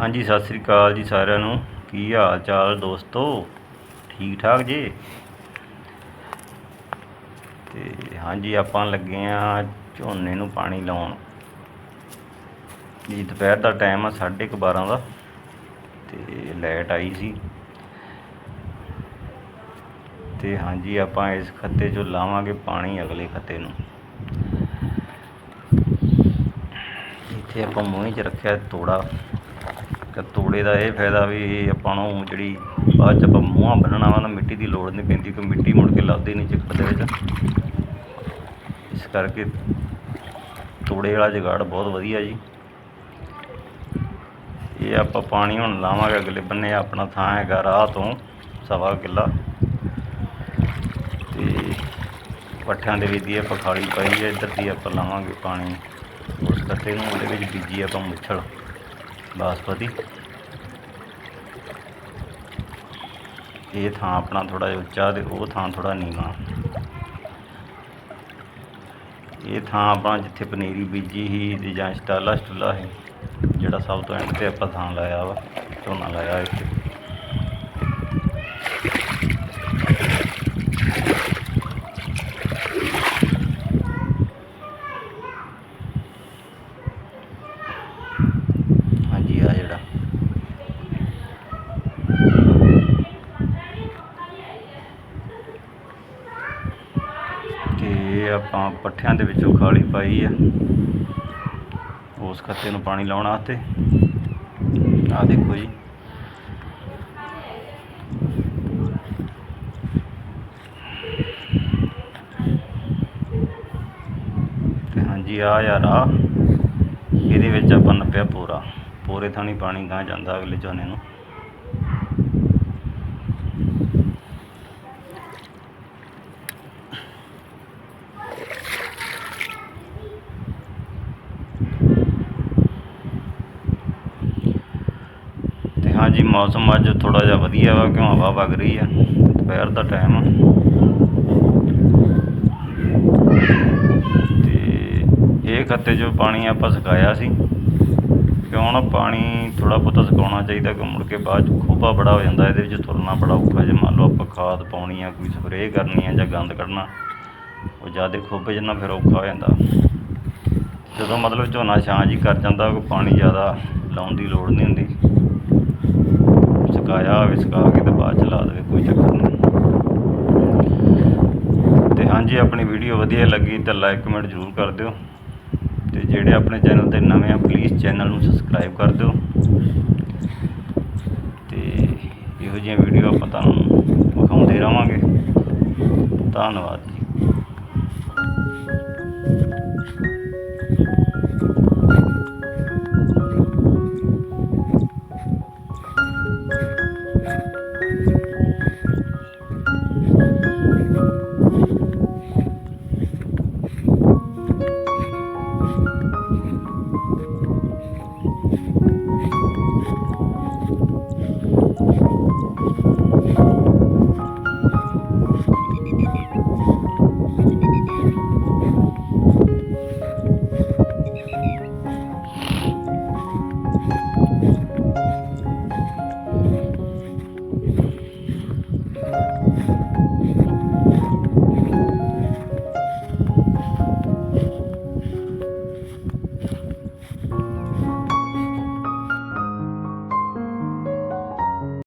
ਹਾਂਜੀ, ਸਤਿ ਸ੍ਰੀ ਅਕਾਲ ਜੀ ਸਾਰਿਆਂ ਨੂੰ। ਕੀ ਹਾਲ ਚਾਲ ਦੋਸਤੋ? ਠੀਕ ਠਾਕ ਜੀ? ਤੇ ਹਾਂਜੀ, ਆਪਾਂ ਲੱਗੇ ਆ ਝੋਨੇ ਨੂੰ ਪਾਣੀ ਲਾਉਣ। ਜੀ, ਦੁਪਹਿਰ ਦਾ ਟਾਈਮ ਆ 12:30 ਦਾ। ਤੇ ਲਾਈਟ ਆਈ ਸੀ। ਤੇ ਹਾਂਜੀ, ਆਪਾਂ ਇਸ ਖੱਤੇ 'ਚੋਂ ਲਾਵਾਂਗੇ ਪਾਣੀ ਅਗਲੇ ਖੱਤੇ ਨੂੰ। ਇੱਥੇ ਆਪਾਂ ਮੂੰਹ 'ਚ ਰੱਖਿਆ ਤੋੜਾ। ਤੇ ਤੋੜੇ ਦਾ ਇਹ ਫਾਇਦਾ ਵੀ ਆਪਾਂ ਨੂੰ ਜਿਹੜੀ ਬਾਅਦ ਚ ਆਪਾਂ ਮੂੰਹਾਂ ਬੰਨਣਾ ਵਾ ਤਾਂ ਮਿੱਟੀ ਦੀ ਲੋੜ ਨਹੀਂ ਪੈਂਦੀ ਕਿ ਮਿੱਟੀ ਮੁੜ ਕੇ ਲੱਭਦੀ ਨਹੀਂ ਚੱਕਰ ਦੇ ਵਿੱਚ। ਇਸ ਕਰਕੇ ਤੋੜੇ ਵਾਲਾ ਜਗਾੜ ਬਹੁਤ ਵਧੀਆ ਜੀ। ਇਹ ਆਪਾਂ ਪਾਣੀ ਹੁਣ ਲਾਵਾਂਗੇ ਅਗਲੇ ਬੰਨੇ, ਆਪਣਾ ਥਾਂ ਹੈਗਾ ਰਾਹ ਤੋਂ, ਸਵਾ ਕਿੱਲਾ। ਤੇ ਪੱਠਿਆਂ ਦੇ ਵਿੱਚ ਦੀ ਆਪਾਂ ਖਾਲੀ ਪਾਈ ਹੈ, ਇੱਧਰ ਦੀ ਆਪਾਂ ਲਾਵਾਂਗੇ ਪਾਣੀ। ਉਸ ਕੱਤੇ ਨੂੰ ਉਹਦੇ ਵਿੱਚ ਬੀਜੀ ਆਪਾਂ ਮੁੱਛਲ। ਬਾਸਪਤੀ। ਇਹ ਥਾਂ ਆਪਣਾ ਥੋੜਾ ਜਿਹਾ ਉੱਚਾ ਤੇ ਉਹ ਥਾਂ ਥੋੜਾ ਨੀਵਾਂ। ਇਹ ਥਾਂ ਆਪਣਾ ਜਿੱਥੇ ਪਨੀਰੀ ਬੀਜੀ ਸੀ ਤੇ ਜਾਂ ਸਟਾਲਾ ਸਟੂਲਾ ਹੈ ਜਿਹੜਾ ਸਭ ਤੋਂ ਐਂਡ ਤੇ ਆਪਾਂ ਥਾਂ ਲਾਇਆ ਵਾ, ਝੋਨਾ ਲਾਇਆ ਇੱਥੇ ਹਾਂਜੀ ਆ ਜਿਹੜਾ ਤੇ ਇਹ ਆਪਾਂ ਪੱਠਿਆਂ ਦੇ ਵਿੱਚੋਂ ਖਾਲੀ ਪਾਈ ਆ। ਉਸ ਖੱਤੇ ਨੂੰ ਪਾਣੀ ਲਾਉਣ ਵਾਸਤੇ ਆ ਦੇਖੋ ਜੀ। ਤੇ ਹਾਂਜੀ ਆ ਯਾਰ ਆ ਇਹਦੇ ਵਿੱਚ ਆਪਾਂ ਨੱਪਿਆ ਪੂਰਾ। ਪੂਰੇ ਥਾਣੀ ਪਾਣੀ ਗਾਂ ਜਾਂਦਾ ਅਗਲੇ ਝੋਨੇ ਨੂੰ। ਹਾਂਜੀ, ਮੌਸਮ ਅੱਜ ਥੋੜਾ ਜਿਹਾ ਵਧੀਆ ਵਾ, ਕਿਉਂ ਹਵਾ ਵਗ ਰਹੀ ਆ, ਦੁਪਹਿਰ ਦਾ ਟਾਈਮ ਆ। ਤੇ ਇਹ ਖੱਤੇ 'ਚੋਂ ਪਾਣੀ ਆਪਾਂ ਸੁਕਾਇਆ ਸੀ। ਕਿਉਂ ਨਾ ਪਾਣੀ ਥੋੜਾ ਬਹੁਤਾ ਸੁਕਾਉਣਾ ਚਾਹੀਦਾ ਕਿ ਮੁੜ ਕੇ ਬਾਅਦ 'ਚ ਖੋਬਾ ਬੜਾ ਹੋ ਜਾਂਦਾ, ਇਹਦੇ ਵਿੱਚ ਤੁਰਨਾ ਬੜਾ ਔਖਾ ਜੇ ਮੰਨ ਲਓ ਆਪਾਂ ਖਾਦ ਪਾਉਣੀ ਆ, ਕੋਈ ਸਪਰੇਅ ਕਰਨੀ ਆ ਜਾਂ ਗੰਦ ਕੱਢਣਾ, ਉਹ ਜ਼ਿਆਦਾ ਖੋਬੇ ਜਿੰਨਾ ਫਿਰ ਔਖਾ ਹੋ ਜਾਂਦਾ। ਜਦੋਂ ਮਤਲਬ ਝੋਨਾ ਛਾਂ ਜੀ ਕਰ ਜਾਂਦਾ ਪਾਣੀ ਜ਼ਿਆਦਾ ਲਾਉਣ ਦੀ ਲੋੜ ਨਹੀਂ ਹੁੰਦੀ। ਸੁਕਾਇਆ ਹੋਵੇ ਕੇ ਤੇ ਬਾਅਦ ਚਲਾ ਦੇਵੇ, ਕੋਈ ਚੱਕਰ ਨਹੀਂ। ਤੇ ਹਾਂਜੀ, ਆਪਣੀ ਵੀਡੀਓ ਵਧੀਆ ਲੱਗੀ ਤਾਂ ਲਾਈਕ ਕਮੈਂਟ ਜ਼ਰੂਰ ਕਰ ਦਿਓ। ਤੇ ਜਿਹੜੇ ਆਪਣੇ ਚੈਨਲ ਤੇ ਨਵੇਂ ਆ ਪਲੀਜ਼ ਚੈਨਲ ਨੂੰ ਸਬਸਕ੍ਰਾਈਬ ਕਰ ਦਿਓ। ਤੇ ਇਹੋ ਜਿਹੀਆਂ ਵੀਡੀਓ ਆਪਾਂ ਤੁਹਾਨੂੰ ਵਿਖਾਉਂਦੇ ਰਵਾਂਗੇ ਧੰਨਵਾਦ।